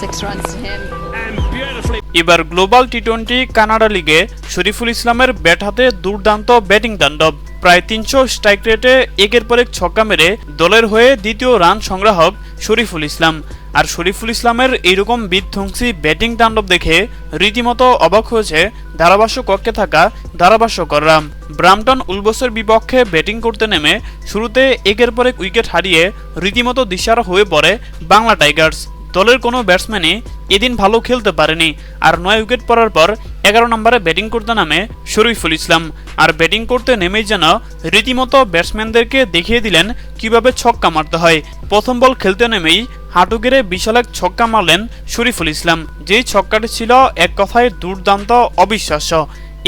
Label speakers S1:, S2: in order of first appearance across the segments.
S1: six runs to him.
S2: এবার global T twenty Canada লিগে শরীফুল ইসলামের ব্যাট হাতে দুর্দান্ত ব্যাটিং তাণ্ডব। প্রায় তিনশো স্ট্রাইক রেটে একের পর এক ছক্কা মেরে দলের হয়ে দ্বিতীয় রান সংগ্রাহক শরীফুল ইসলাম। আর শরীফুল ইসলামের এইরকম বিধ্বংসী ব্যাটিং তাণ্ডব দেখে রীতিমতো অবাক হয়েছে ধারাভাষ্য কক্ষে থাকা ধারাভাষ্যকররা। ব্রামটন উলবসের বিপক্ষে ব্যাটিং করতে নেমে শুরুতে একের পর এক উইকেট হারিয়ে রীতিমতো দিশারা হয়ে পড়ে বাংলা টাইগার্স। দলের কোনো ব্যাটসম্যানই এদিন ভালো খেলতে পারেনি। আর নয় উইকেট পড়ার পর এগারো নম্বরে ব্যাটিং করতে নামে শরীফুল ইসলাম। আর ব্যাটিং করতে নেমেই যেন রীতিমতো ব্যাটসম্যানদেরকে দেখিয়ে দিলেন কীভাবে ছক্কা মারতে হয়। প্রথম বল খেলতে নেমেই হাঁটু গেড়ে বিশাল এক ছক্কা মারলেন শরীফুল ইসলাম। যেই ছক্কাটি ছিল এক কথায় দুর্দান্ত, অবিশ্বাস্য।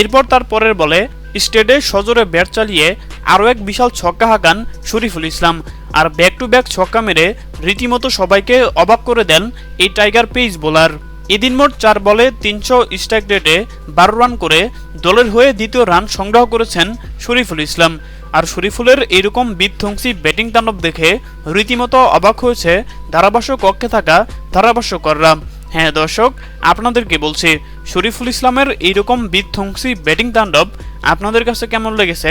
S2: এরপর তার পরের বলে স্টেডে সজোরে ব্যাট চালিয়ে আরও এক বিশাল ছক্কা হাঁকান শরীফুল ইসলাম। আর ব্যাক টু ব্যাক ছক্কা মেরে রীতিমতো সবাইকে অবাক করে দেন এই টাইগার পেস বোলার এদিন মোট চার বলে তিনশো স্ট্রাইক রেটে বারো রান করে দলের হয়ে দ্বিতীয় রান সংগ্রহ করেছেন শরীফুল ইসলাম। আর শরীফুলের এইরকম বিধ্বংসী ব্যাটিং তাণ্ডব দেখে রীতিমতো অবাক হয়েছে ধারাভাষ্য কক্ষে থাকা ধারাভাষ্যকররা। হ্যাঁ দর্শক, আপনাদেরকে বলছি, শরীফুল ইসলামের এইরকম বিধ্বংসী ব্যাটিং তাণ্ডব আপনাদের কাছে কেমন লেগেছে?